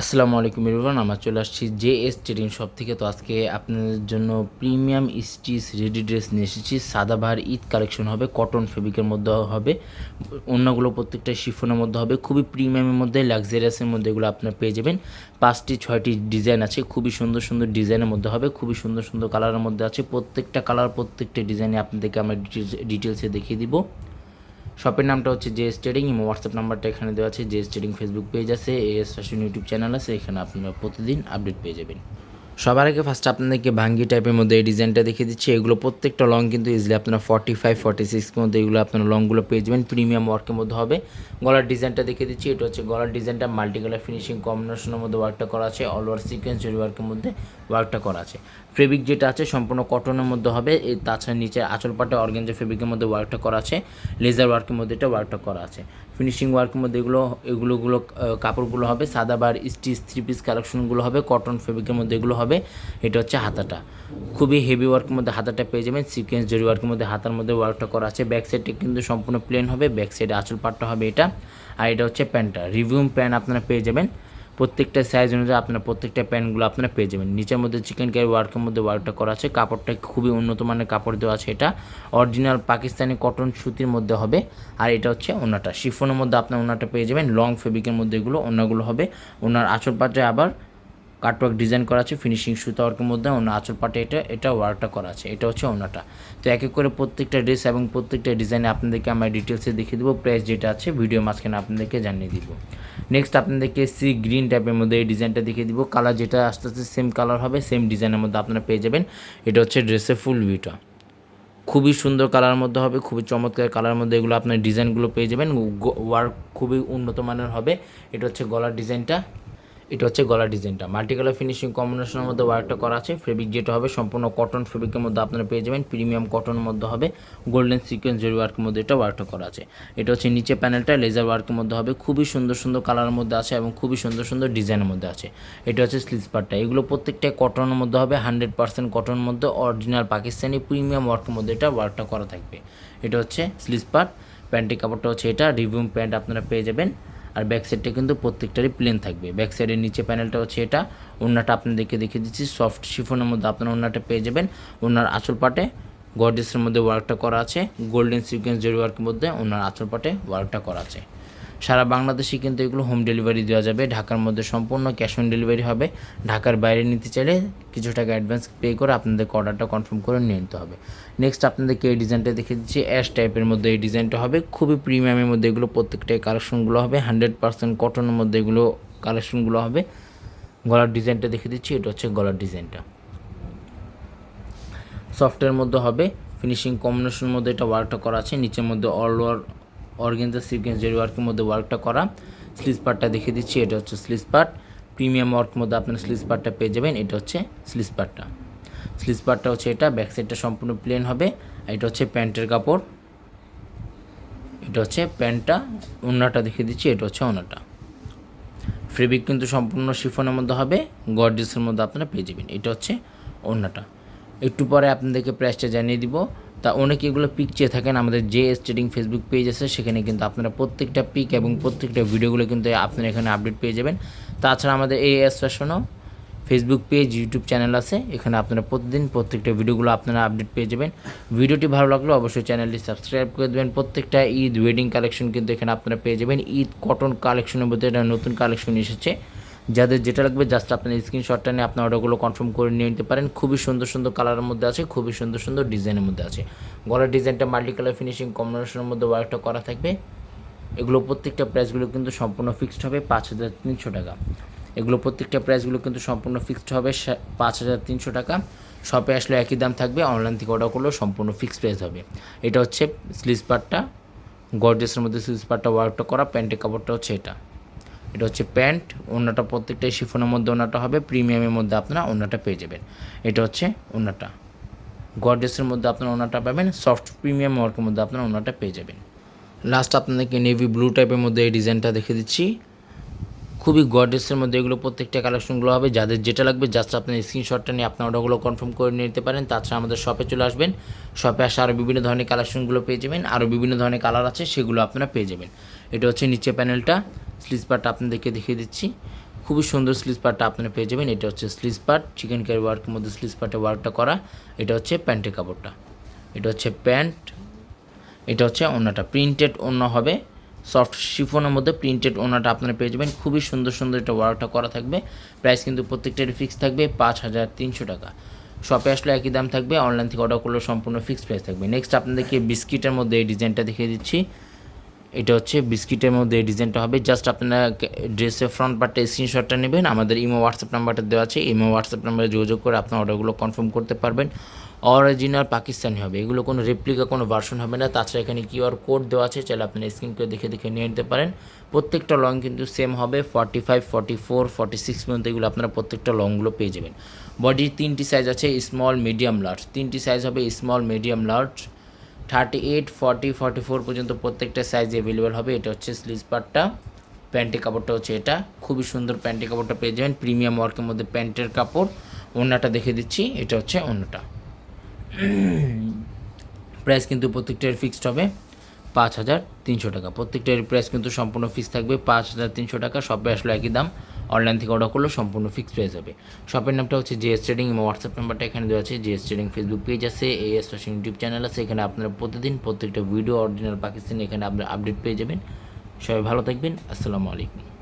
আসসালামু আলাইকুম ইরফান আমরা চলে আসছি জে এস ট্রেডিং শপ থেকে। তো আজকে আপনাদের জন্য প্রিমিয়াম স্টিচ রেডি ড্রেস নিয়ে এসেছি। সাদাবাহার ঈদ কালেকশন হবে, কটন ফেব্রিকের মধ্যে হবে, অন্যগুলো প্রত্যেকটা শিফনের মধ্যে হবে। খুবই প্রিমিয়ামের মধ্যে, লাক্সারিয়াসের মধ্যে এগুলো আপনারা পেয়ে যাবেন। পাঁচটি, ছয়টি ডিজাইন আছে, খুবই সুন্দর সুন্দর ডিজাইনের মধ্যে হবে, খুবই সুন্দর সুন্দর কালারের মধ্যে আছে। প্রত্যেকটা কালার, প্রত্যেকটা ডিজাইনে আপনাদেরকে আমরা ডিটেলস ডিটেলসে দেখিয়ে দিব। শপের নামটা হচ্ছে জে স্টেডিং এবং হোয়াটসঅ্যাপ নাম্বারটা এখানে দেওয়া আছে জে স্টেডিং ফেসবুক পেজ আছে A S fashion YouTube channel আছে, এখানে আপনারা প্রতিদিন আপডেট পেয়ে যাবেন। সবার আগে ফার্স্ট আপনাদেরকে ভাঙ্গি টাইপের মধ্যে এই ডিজাইনটা দেখিয়ে দিচ্ছি। এগুলো প্রত্যেকটা লং কিন্তু ইজিলি আপনারা ফর্টি ফাইভ ফর্টি সিক্সের মধ্যে এগুলো আপনারা লংগুলো পেয়ে যাবেন। প্রিমিয়াম ওয়ার্কের মধ্যে হবে। গলার ডিজাইনটা দেখিয়ে দিচ্ছি। এটা হচ্ছে গলার ডিজাইনটা মাল্টি কালার ফিনিশিং কম্বিনেশনের মধ্যে ওয়ার্কটা করা আছে। অল সিকোয়েন্স জরি ওয়ার্কের মধ্যে ওয়ার্কটা করা আছে। ফেব্রিক যেটা আছে, সম্পূর্ণ কটনের মধ্যে হবে। তাছাড়া নিচে আঁচল পাটে অর্গেঞ্জা ফেব্রিকের মধ্যে ওয়ার্কটা করা আছে। লেজার ওয়ার্কের মধ্যে এটা ওয়ার্কটা করা আছে। ফিনিশিং ওয়ার্কের মধ্যে এগুলো এগুলোগুলো কাপড়গুলো হবে, সাদা বার স্টিচ থ্রি পিস কালেকশনগুলো হবে কটন ফেব্রিকের মধ্যে এগুলো হবে, এটা হচ্ছে হাতাটা। খুবই হেভি ওয়ার্কের মধ্যে হাতাটা পেয়ে যাবেন সিকোয়েন্স জরি ওয়ার্কের মধ্যে হাতার মধ্যে ওয়ার্কটা করা আছে ব্যাক সাইডটা কিন্তু সম্পূর্ণ প্লেন হবে ব্যাক সাইডে আঁচল পাটটা হবে এটা, আর এটা হচ্ছে প্যান্টটা রিভিউম প্যান্ট আপনারা পেয়ে যাবেন। প্রত্যেকটা সাইজ অনুযায়ী আপনার প্রত্যেকটা প্যান্টগুলো আপনারা পেয়ে যাবেন। নিচের মধ্যে চিকেন কারি ওয়ার্কের মধ্যে ওয়ার্কটা করা আছে। কাপড়টা খুবই উন্নত মানের কাপড় দেওয়া আছে এটা। অরিজিনাল পাকিস্তানি কটন সুতির মধ্যে হবে। আর এটা হচ্ছে ওনাটা। শিফনের মধ্যে আপনার ওনাটা পেয়ে যাবেন। লং ফেব্রিকের মধ্যে এগুলো, ওনাগুলো হবে। ওনার আঁচল পাটে আবার কাটওয়ার্ক ডিজাইন করা আছে ফিনিশিং সুতা ওয়ার্কের মধ্যে। ওনার আঁচল পাটে এটা এটা ওয়ার্কটা করা আছে। এটা হচ্ছে ওনাটা। তো এক এক করে প্রত্যেকটা ড্রেস এবং প্রত্যেকটা ডিজাইনে আপনাদেরকে আমরা ডিটেলসে দেখিয়ে দেবো। প্রাইস যেটা আছে ভিডিও মাঝখানে আপনাদেরকে জানিয়ে দিব। নেক্সট আপনাদেরকে সি গ্রিন টাইপের মধ্যে এই ডিজাইনটা দেখিয়ে দিব। কালার যেটা আস্তে আস্তে সেম কালার হবে সেম ডিজাইনের মধ্যে আপনারা পেয়ে যাবেন। এটা হচ্ছে ড্রেসের ফুল ভিউটা খুবই সুন্দর কালার মধ্যে হবে, খুবই চমৎকার কালার মধ্যে এগুলো আপনার ডিজাইনগুলো পেয়ে যাবেন। ওয়ার্ক খুবই উন্নত মানের হবে। এটা হচ্ছে গলার ডিজাইনটা এটা হচ্ছে গলা ডিজাইনটা। মাল্টি কালার ফিনিশিং কম্বিনেশনের মধ্যে ওয়ার্কটা করা আছে। ফেব্রিক যেটা হবে, সম্পূর্ণ কটন ফেব্রিকের মধ্যে আপনারা পেয়ে যাবেন। প্রিমিয়াম কটনের মধ্যে হবে গোল্ডেন সিকোয়েন্স জরি ওয়ার্কের মধ্যে এটা ওয়ার্কটা করা আছে। এটা হচ্ছে নিচে প্যানেলটা লেজার ওয়ার্কের মধ্যে হবে। খুবই সুন্দর সুন্দর কালারের মধ্যে আছে এবং খুবই সুন্দর সুন্দর ডিজাইনের মধ্যে আছে। এটা হচ্ছে স্লিজ পার্টটা এগুলো প্রত্যেকটাই কটনের মধ্যে হবে হান্ড্রেড পার্সেন্ট কটনের মধ্যে অরিজিনাল পাকিস্তানি প্রিমিয়াম ওয়ার্কের মধ্যে এটা ওয়ার্কটা করা থাকবে। এটা হচ্ছে স্লিজ পার্ট প্যান্টের কাপড়টা হচ্ছে এটা। রিভিউম প্যান্ট আপনারা পেয়ে যাবেন। আর ব্যাক সাইডটা কিন্তু প্রত্যেকটারই প্লেন থাকবে। ব্যাক সাইডের নিচে প্যানেলটা হচ্ছে এটা। ওনাটা আপনাদেরকে দেখিয়ে দিচ্ছি। সফট শিফনের মধ্যে আপনারা ওনাটা পেয়ে যাবেন। ওনার আঁচল পাটে গডেসের মধ্যে ওয়ার্কটা করা আছে। গোল্ডেন সিকোয়েন্স জরি ওয়ার্কের মধ্যে ওনার আঁচল পাটে ওয়ার্কটা করা আছে। সারা বাংলাদেশে কিন্তু এগুলো হোম ডেলিভারি দেওয়া যাবে। ঢাকার মধ্যে সম্পূর্ণ ক্যাশ অন ডেলিভারি হবে। ঢাকার বাইরে নিতে চাইলে কিছু টাকা অ্যাডভান্স পে করে আপনাদেরকে অর্ডারটা কনফার্ম করে নিয়ে নিতে হবে। নেক্সট আপনাদেরকে এই ডিজাইনটা দেখে দিচ্ছি। অ্যাশ টাইপের মধ্যে এই ডিজাইনটা হবে। খুবই প্রিমিয়ামের মধ্যে এগুলো প্রত্যেকটাই কালেকশনগুলো হবে। হান্ড্রেড পার্সেন্ট কটনের মধ্যে এগুলো কালেকশনগুলো হবে। গলার ডিজাইনটা দেখে দিচ্ছি। এটা হচ্ছে গলার ডিজাইনটা সফটের মধ্যে হবে। ফিনিশিং কম্বিনেশনের মধ্যে এটা ওয়ার্কটা করা আছে। নিচের মধ্যে all over organza sequence zari ওয়ার্কের মধ্যে ওয়ার্কটা করা স্লিজ পার্টটা দেখে দিচ্ছি, এটা হচ্ছে স্লিজ পার্ট। প্রিমিয়াম ওয়ার্কের মধ্যে আপনার স্লিজ পার্টটা পেয়ে যাবেন, এটা হচ্ছে স্লিজ পার্টটা। স্লিজ পার্টটা হচ্ছে এটা, ব্যাক সাইডটা সম্পূর্ণ প্লেন হবে এটা হচ্ছে প্যান্টের কাপড়। এটা হচ্ছে প্যান্টটা ওনাটা দেখিয়ে দিচ্ছি, এটা হচ্ছে ওনাটা ফেব্রিক কিন্তু সম্পূর্ণ শিফনের মধ্যে হবে গর্জেসের মধ্যে আপনারা পেয়ে যাবেন, এটা হচ্ছে ওড়নাটা একটু পরে আপনাদেরকে প্রাইসটা জানিয়ে দিব তা অনেকে এগুলো পিক চেয়ে থাকেন। আমাদের যে স্টেডিং ফেসবুক পেজ আছে, সেখানে কিন্তু আপনারা প্রত্যেকটা পিক এবং প্রত্যেকটা ভিডিওগুলো কিন্তু আপনারা এখানে আপডেট পেয়ে যাবেন। তাছাড়া আমাদের এই এস ফ্যাশনও ফেসবুক পেজ ইউটিউব চ্যানেল আছে, এখানে আপনারা প্রতিদিন প্রত্যেকটা ভিডিওগুলো আপনারা আপডেট পেয়ে যাবেন। ভিডিওটি ভালো লাগলে অবশ্যই চ্যানেলটি সাবস্ক্রাইব করে দেবেন। প্রত্যেকটা ঈদ ওয়েডিং কালেকশন কিন্তু এখানে আপনারা পেয়ে যাবেন। ঈদ কটন কালেকশনের মধ্যে একটা নতুন কালেকশন এসেছে। যাদের যেটা লাগবে জাস্ট আপনার স্ক্রিনশটটা নিয়ে আপনার অর্ডারগুলো কনফার্ম করে নিয়ে নিতে পারেন। খুবই সুন্দর সুন্দর কালারের মধ্যে আছে, খুবই সুন্দর সুন্দর ডিজাইনের মধ্যে আছে। গলার ডিজাইনটা মাল্টি কালার ফিনিশিং কম্বিনেশনের মধ্যে ওয়ার্কটা করা থাকবে। এগুলো প্রত্যেকটা প্রাইসগুলো কিন্তু সম্পূর্ণ ফিক্সড হবে পাঁচ হাজার তিনশো টাকা। এগুলো প্রত্যেকটা প্রাইসগুলো কিন্তু সম্পূর্ণ ফিক্সড হবে পাঁচ হাজার তিনশো টাকা। শপে আসলে একই দাম থাকবে অনলাইন থেকে অর্ডার করলেও সম্পূর্ণ ফিক্সড প্রাইস হবে। এটা হচ্ছে স্লিজ পার্টটা গর্জেসের মধ্যে স্লিজ পার্টটা ওয়ার্কটা করা প্যান্টের কাপড়টা হচ্ছে এটা। এটা হচ্ছে প্যান্ট ওনাটা প্রত্যেকটাই শিফনের মধ্যে ওনাটা হবে, প্রিমিয়ামের মধ্যে আপনারা ওনাটা পেয়ে যাবেন। এটা হচ্ছে ওনাটা গর্জেসের মধ্যে আপনারা ওনাটা পাবেন, সফট প্রিমিয়াম ওয়ার্কের মধ্যে আপনারা ওনাটা পেয়ে যাবেন। লাস্ট আপনাদেরকে নেভি ব্লু টাইপের মধ্যে এই ডিজাইনটা দেখে দিচ্ছি। খুবই গর্ডেসের মধ্যে এগুলো প্রত্যেকটা কালেকশনগুলো হবে। যাদের যেটা লাগবে জাস্ট আপনার স্ক্রিনশটটা নিয়ে আপনার অর্ডারগুলো কনফার্ম করে নিতে পারেন। তাছাড়া আমাদের শপে চলে আসবেন। শপে আসে আরও বিভিন্ন ধরনের কালেকশনগুলো পেয়ে যাবেন। আরও বিভিন্ন ধরনের কালার আছে, সেগুলো আপনারা পেয়ে যাবেন। এটা হচ্ছে নিচে প্যানেলটা স্লিজ পার্টটা আপনাদেরকে দেখিয়ে দিচ্ছি। খুবই সুন্দর স্লিজ পার্টটা আপনারা পেয়ে যাবেন। এটা হচ্ছে স্লিজ পার্ট চিকেন কারি ওয়ার্কের মধ্যে স্লিজ পার্টে ওয়ার্কটা করা। এটা হচ্ছে প্যান্টের কাপড়টা। এটা হচ্ছে প্যান্ট এটা হচ্ছে ওনাটা। প্রিন্টেড ওড়না হবে। সফট শিফনের মধ্যে প্রিন্টেড ওনাটা আপনারা পেয়ে যাবেন। খুবই সুন্দর সুন্দর এটা ওয়ার্কটা করা থাকবে। প্রাইস কিন্তু প্রত্যেকটার ফিক্স থাকবে, পাঁচ হাজার তিনশো টাকা। শপে আসলে একই দাম থাকবে অনলাইন থেকে অর্ডার করলে সম্পূর্ণ ফিক্সড প্রাইস থাকবে। নেক্সট আপনাদেরকে বিস্কিটের মধ্যে এই ডিজাইনটা দেখিয়ে দিচ্ছি। এটা হচ্ছে বিস্কিটের মধ্যে ডিজাইনটা হবে। জাস্ট আপনারা ড্রেসের ফ্রন্ট পার্টে স্ক্রিনশটটা নেবেন। আমাদের ইমো হোয়াটসঅ্যাপ নাম্বারটা দেওয়া আছে। ইমো হোয়াটসঅ্যাপ নাম্বারে যোগাযোগ করে আপনার অর্ডারগুলো কনফার্ম করতে পারবেন। অরিজিনাল পাকিস্তানি হবে। এগুলো কোনো রেপ্লিকা কোনো ভার্সন হবে না। তাছাড়া এখানে কিউআর কোড দেওয়া আছে। চাইলে আপনি স্ক্রিন করে দেখে দেখে নিয়ে নিতে পারেন। প্রত্যেকটা লং কিন্তু সেম হবে। Forty five forty four forty six পর্যন্ত এগুলো আপনারা প্রত্যেকটা লংগুলো পেয়ে যাবেন। বডির তিনটি সাইজ আছে স্মল মিডিয়াম লার্জ তিনটি সাইজ হবে small medium large thirty eight, forty forty four পর্যন্ত প্রত্যেকটা সাইজ অ্যাভেলেবেল হবে। এটা হচ্ছে স্লিজ পার্টটা প্যান্টের কাপড়টা হচ্ছে এটা। খুবই সুন্দর প্যান্টের কাপড়টা পেয়ে যাবেন। প্রিমিয়াম ওয়ার্কের মধ্যে প্যান্টের কাপড়। ওড়নাটা দেখে দিচ্ছি। এটা হচ্ছে ওড়নাটা প্রাইস কিন্তু প্রত্যেকটার ফিক্সড হবে। পাঁচ হাজার তিনশো টাকা। প্রত্যেকটার প্রাইস কিন্তু সম্পূর্ণ ফিক্স থাকবে। পাঁচ হাজার তিনশো টাকা। শপে আসলে একই দাম। অনলাইন থেকে অর্ডার করলে, সম্পূর্ণ ফিক্সড প্রাইস যাবে। শপের নামটা হচ্ছে জিএস ট্রেডিং এবং হোয়াটসঅ্যাপ নাম্বারটা এখানে দেওয়া আছে G S trading Facebook page আছে A S fashion YouTube channel আছে, এখানে আপনারা প্রতিদিন প্রত্যেকটা ভিডিও অরিজিনাল পাকিস্তান এখানে আপনারা আপডেট পেয়ে যাবেন। সবাই ভালো থাকবেন, আসসালামু আলাইকুম।